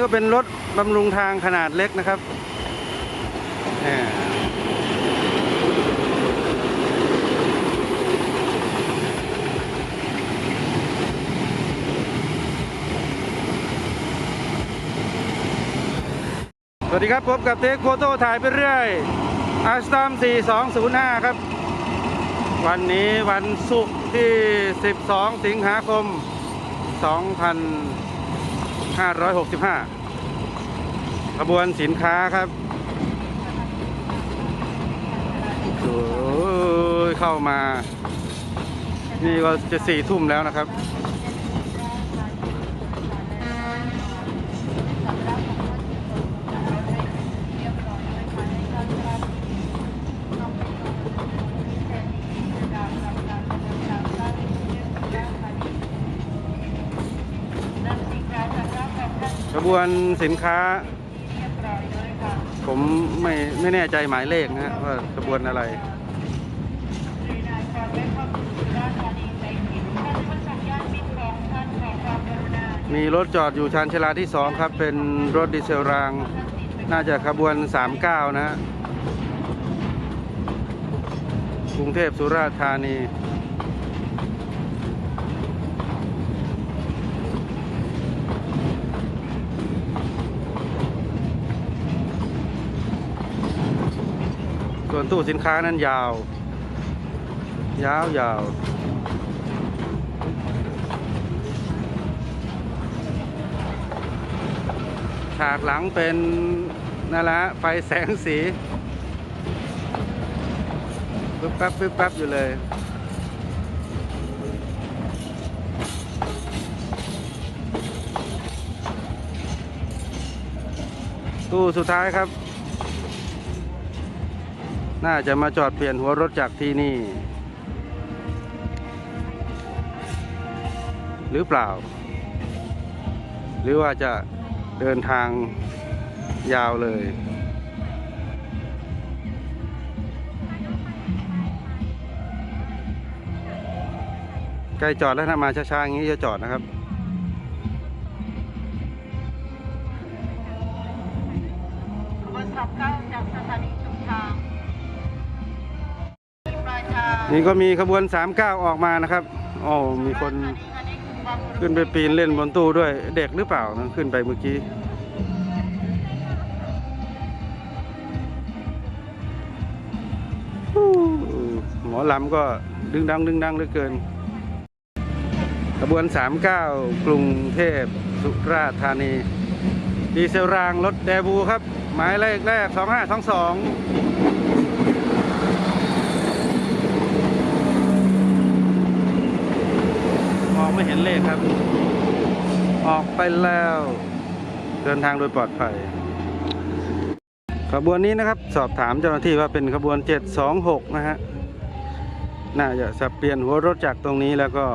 นี้ก็เป็นรถบำรุงทางขนาดเล็กนะครับสวัสดีครับ พบกับเทคโฟโต้ถ่ายไปเรื่อยอาสตอม4205 ครับ วันนี้วันศุกร์ที่ 12 สิงหาคม 565ขบวนสินค้าครับโอ้ยเข้ามา นี่ก็จะสี่ทุ่มแล้วนะครับ ขบวนสินค้า ผมไม่ไม่แน่ใจหมายเลขนะฮะว่าขบวนอะไรมีรถจอดอยู่ชานชาลาที่สองครับ เป็นรถดีเซลราง น่าจะขบวน 39 นะฮะกรุงเทพสุราษฎร์ธานี วนตู้สินค้านั้นยาว ยาวยาวฉากหลังเป็นนั่นแหละไฟแสงสีปึ๊บปั๊บปึ๊บปั๊บอยู่เลยตู้สุดท้ายครับ น่าจะมาจอดเปลี่ยนหัวรถจากที่นี่ หรือเปล่า หรือว่าจะเดินทางยาวเลย ใกล้จอดแล้วถ้ามาช้าๆอย่างนี้จะจอดนะครับ นี่ก็มีขบวน 39 ออกมานะครับอ๋อมีคนขึ้นไปปีนเล่นบนตู้ด้วย เด็กหรือเปล่านะขึ้นไปเมื่อกี้ หมอลำก็ดึงดังดึงดังเหลือเกิน ขบวน 39 กรุงเทพสุราษฎร์ธานี ดีเซลรางรถแดบูครับ หมายเลขแรก 2522 องไม่เห็นเลขครับ ออกไปแล้ว เดินทางโดยปลอดภัย ขบวนนี้นะครับ สอบถามเจ้าหน้าที่ว่าเป็นขบวน 726 นะฮะ น่าจะสับเปลี่ยนหัวรถจักรตรงนี้แล้วก็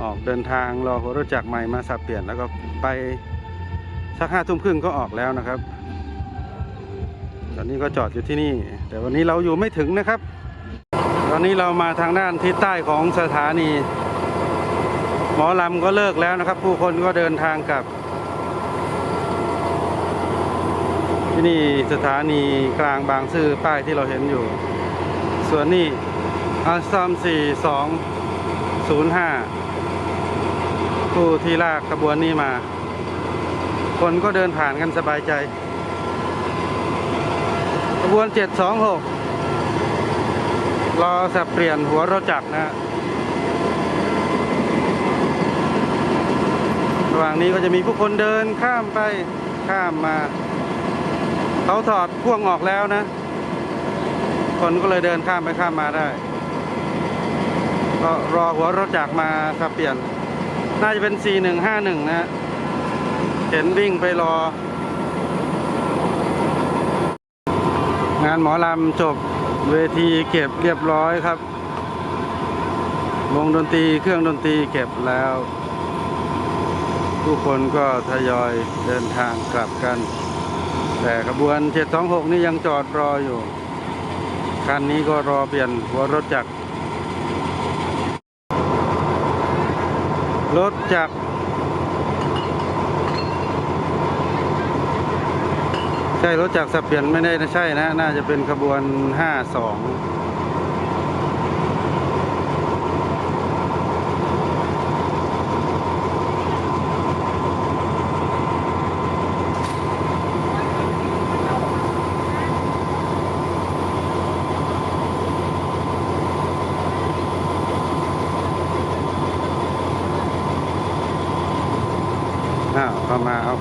ออกเดินทางรอหัวรถจักรใหม่มาสับเปลี่ยนแล้วก็ไปสักห้าทุ่มครึ่งก็ออกแล้วนะครับ ตอนนี้ก็จอดอยู่ที่นี่ แต่วันนี้เราอยู่ไม่ถึงนะครับ ตอนนี้เรามาทางด้านทิศใต้ของสถานี หมอลำก็เลิกแล้วนะครับ ผู้คนก็เดินทางกลับ ที่นี่สถานีกลางบางซื่อป้ายที่เราเห็นอยู่ ส่วนนี้อัลซัม4205ผู้ที่ลากขบวนนี้มา คนก็เดินผ่านกันสบายใจ ขบวน 726 รอสับเปลี่ยนหัวรถจักรนะฮะ ระหว่างนี้ก็จะมีผู้คนเดินข้ามไปข้ามมา เขาถอดพ่วงออกแล้วนะ คนก็เลยเดินข้ามไปข้ามมาได้ ก็รอหัวรถจักรมาสับเปลี่ยน น่าจะเป็น 4151 นะเห็นวิ่งไปรอ งานหมอลำจบเวทีเก็บเรียบร้อยครับ วงดนตรีเครื่องดนตรีเก็บแล้ว ผู้คนก็ทยอยเดินทางกลับกัน แต่ขบวน 726 นี่ยังจอดรออยู่ คันนี้ก็รอเปลี่ยนหัวรถจักร รถจักรใช่รถจักรสับเปลี่ยนไม่ได้นะใช่นะ น่าจะเป็นขบวน 52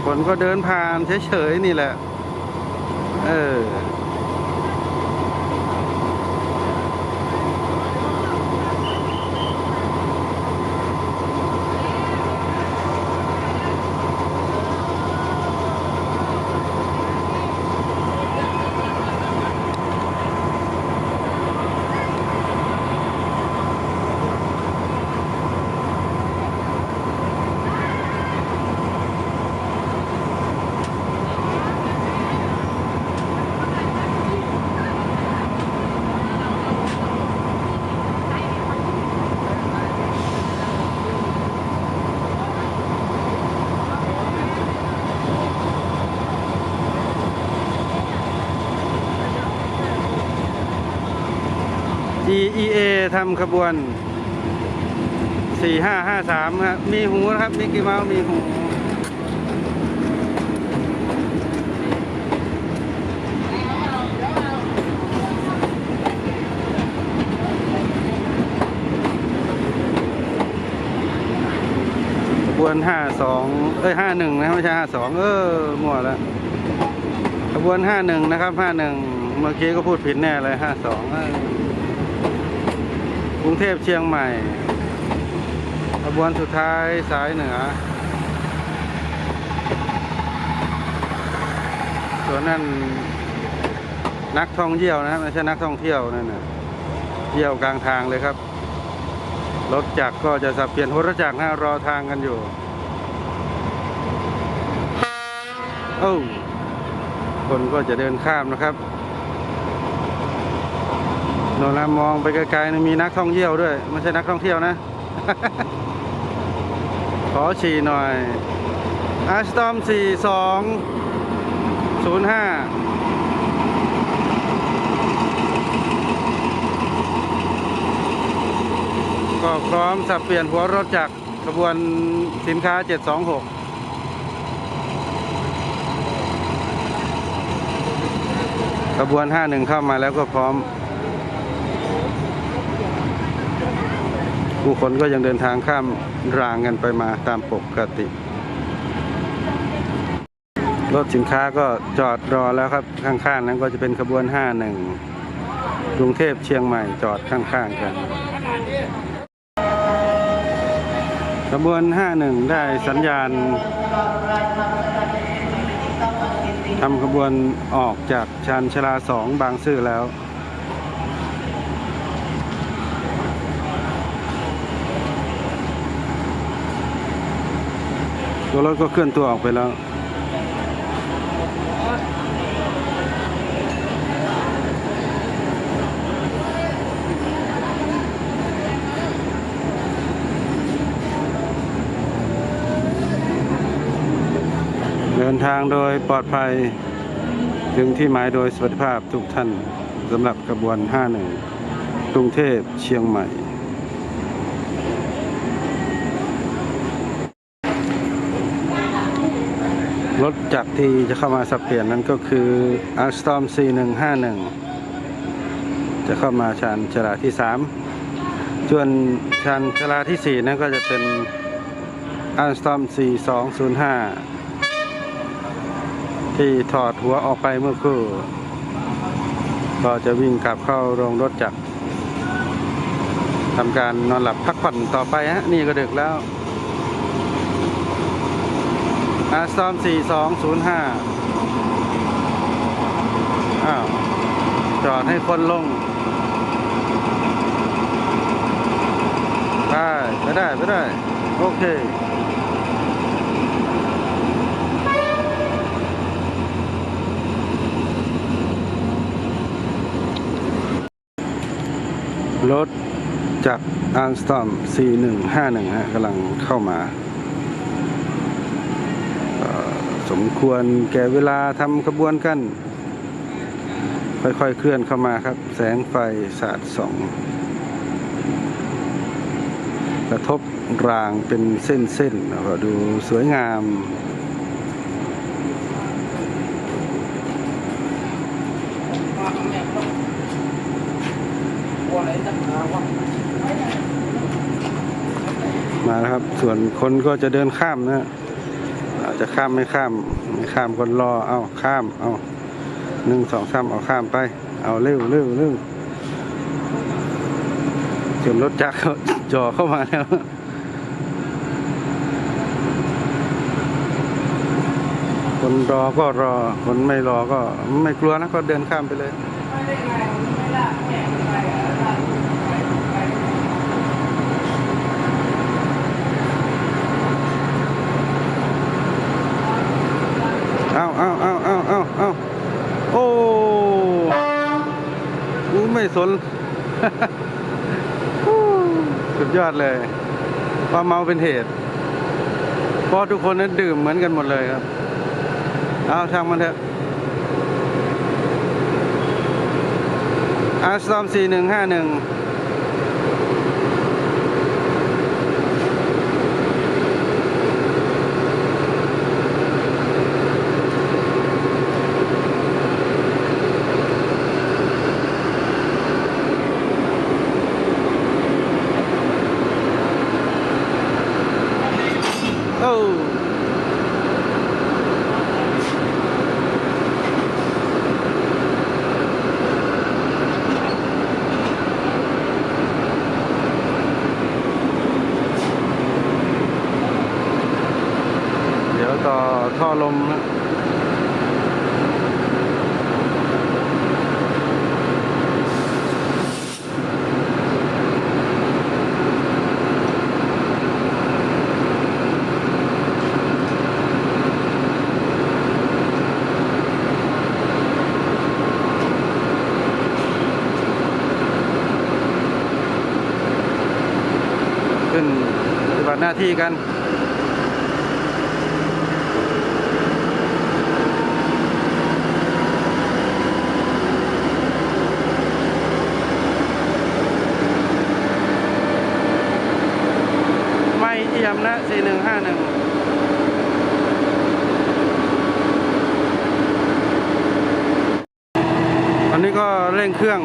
คนก็เดินผ่านเฉยๆนี่แหละ เออ GEA ทำขบวน 4553ครับมีหูนะครับมีกี่เมาส์มีหูขบวน 52 เอ้ย 51 นะไม่ใช่ 52 เออมั่วแล้วขบวน 51 นะครับ 51 เมื่อกี้ก็พูดผิดแน่เลย 52เออ รุงเทพเชียงใหม่ขบวนสุดท้ายสายเหนือ ส่วนนั้นนักท่องเที่ยวนะไม่ใช่นักท่องเที่ยวนั่นนะเที่ยวกลางทางเลยครับ รถจักรก็จะสับเปลี่ยนรถจักรนะรอทางกันอยู่โอ้คนก็จะเดินข้ามนะครับ โนนนะมองไปไกลๆมีนักท่องเที่ยวด้วยไม่ใช่นักท่องเที่ยวนะ ขอฉี่หน่อยอาสตอมสี่สองศูนย์ห้าก็พร้อมสับเปลี่ยนหัวรถจากขบวนสินค้า 726ขบวน 51 เข้ามาแล้วก็พร้อม ผู้คนก็ยังเดินทางข้ามรางกันไปมาตามปกติ รถสินค้าก็จอดรอแล้วครับ ข้างๆนั้นก็จะเป็นขบวน 51 กรุงเทพเชียงใหม่จอดข้างๆกัน ขบวน 51 ได้สัญญาณทำขบวนออกจากชานชาลา2บางซื่อแล้ว ตัวรถก็เคลื่อนตัวออกไปแล้วเดินทางโดยปลอดภัย ถึงที่หมายโดยสวัสดิภาพทุกท่านสำหรับกระบวน 51 กรุงเทพเชียงใหม่ ถจักรที่จะเข้ามาสับเปลี่ยนนั้นก็คือ Alstom C151 จะเข้ามาชานชลาที่ 3 ส่วนชานชลาที่ 4 นั้นก็จะเป็น Alstom C205 ที่ถอดหัวออกไปเมื่อครู่ก็จะวิ่งกลับเข้าโรงรถจักรทำการนอนหลับพักผ่อนต่อไปฮะนี่ก็ดึกแล้ว อาซอม4205อ้าว จอดให้คนลงได้ไปได้ไปได้ โอเครถจากอังสตอม 4151 ฮะกำลังเข้ามา เอ่อส มควรแก่เวลาทำขบวนกัน ค่อยๆเคลื่อนเข้ามาครับ แสงไฟสาดส่องกระทบรางเป็นเส้นๆแล้วก็ดูสวยงาม มาแล้วครับ ส่วนคนก็จะเดินข้ามนะ จะข้ามไม่ข้ามไม่ข้ามคนรอเอาข้ามเอาหนึ่งสองสามเอาข้ามไป เอาเร็วเร็วเร็วจนรถจักรจ่อเข้ามาแล้วคนรอก็รอ คนไม่รอก็ไม่กลัวนะก็เดินข้ามไปเลย เอาเอาเอาเอาเอาเอาโอ้กูไม่ สน สุดยอดเลย ความเมาเป็นเหตุ เพราะทุกคนนั้นดื่มเหมือนกันหมดเลยครับ เอาช่างมันเถอะอาสตอมสี่หนึ่งห้าหนึ่ง โอ้เดี๋ยวต่อท่อลมนะขึ้นปฏิบัติห น้าที่กันไม่เอี่ยมนะ 4151อันนี้ก็เร่งเครื่อง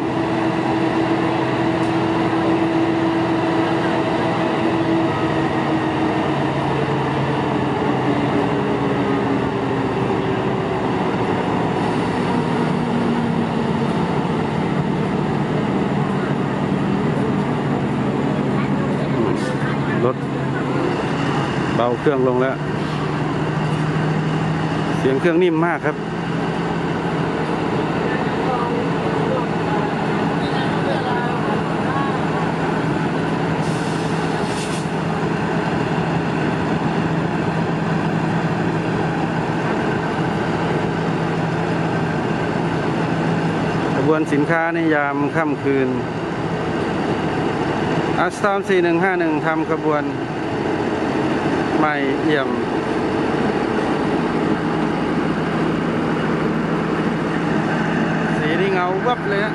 บาเครื่องลงแล้ว เสียงเครื่องนิ่มมากครับ ขบวนสินค้าในยามค่ำคืนอัสตอม4151ทำขบวน ใหม่เอี่ยมสีนี่เงาวับเลยฮะ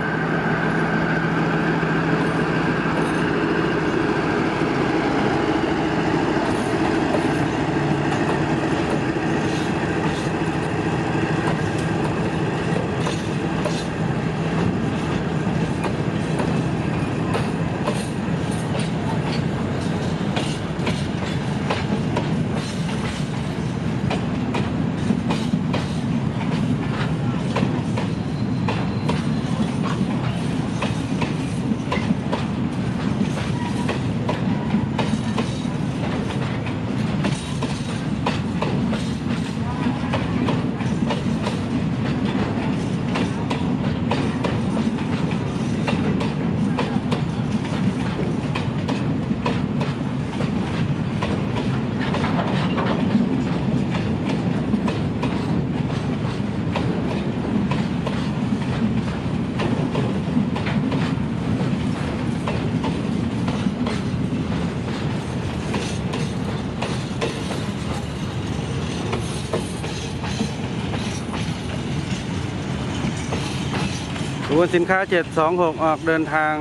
บวนสินค้า 726 ออกเดินทาง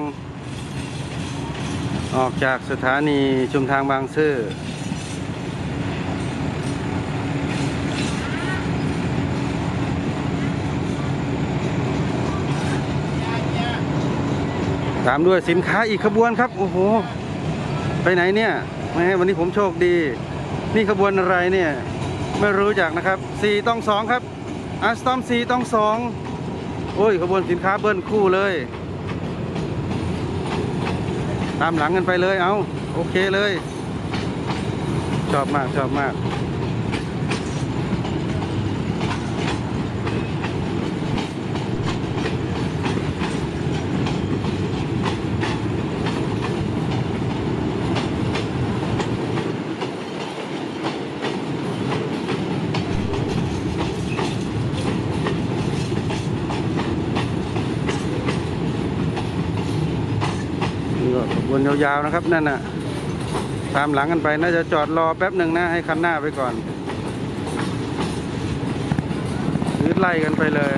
ออกจากสถานีชุมทางบางซื่อตามด้วยสินค้าอีกขบวนครับ โอ้โห ไปไหนเนี่ยแหมวันนี้ผมโชคดี นี่ขบวนอะไรเนี่ย ไม่รู้จักนะครับสี่ต้องสองครับอาสตอมสี่ต้องสอง โอ้ยขบวนสินค้าเบิ้ลคู่เลย ตามหลังกันไปเลยเอาโอเคเลย ชอบมากชอบมาก วนยาวๆนะครับนั่นน่ะตามหลังกันไปน่าจะจอดรอแป๊บหนึ่งนะให้คันหน้าไปก่อนหรือไล่กันไปเลย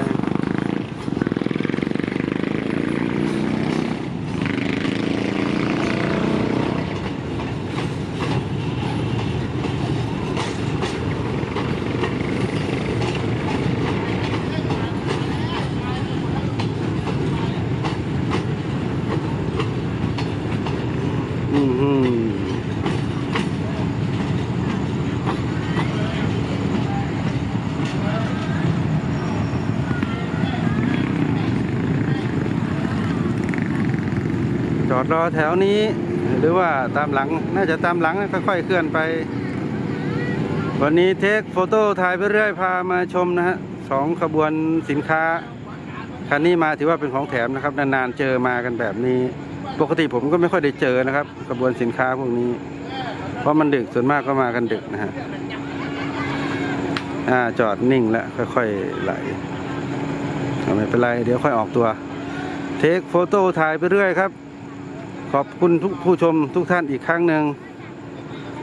จอดรอแถวนี้ หรือว่าตามหลังน่าจะตามหลังค่อยๆเคลื่อนไป วันนี้เทคโฟโต้ถ่ายไปเรื่อยพามาชมนะฮะสองขบวนสินค้า คันนี้มาถือว่าเป็นของแถมนะครับ นานๆเจอมากันแบบนี้ ปกติผมก็ไม่ค่อยได้เจอนะครับ กระบวนสินค้าพวกนี้ เพราะมันดึกส่วนมากก็มากันดึกนะฮะอ่าจอดนิ่งแล้วค่อยๆไหลไม่เป็นไรเดี๋ยวค่อยออกตัว เทคโฟโต้ถ่ายไปเรื่อยครับ ขอบคุณทุกผู้ชมทุกท่านอีกครั้งหนึ่ง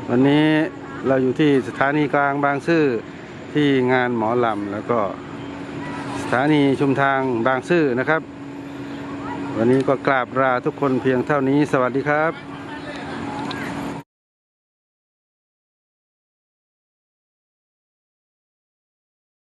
วันนี้เราอยู่ที่สถานีกลางบางซื่อที่งานหมอลำแล้วก็สถานีชุมทางบางซื่อนะครับ วันนี้ก็กราบลาทุกคนเพียงเท่านี้ สวัสดีครับ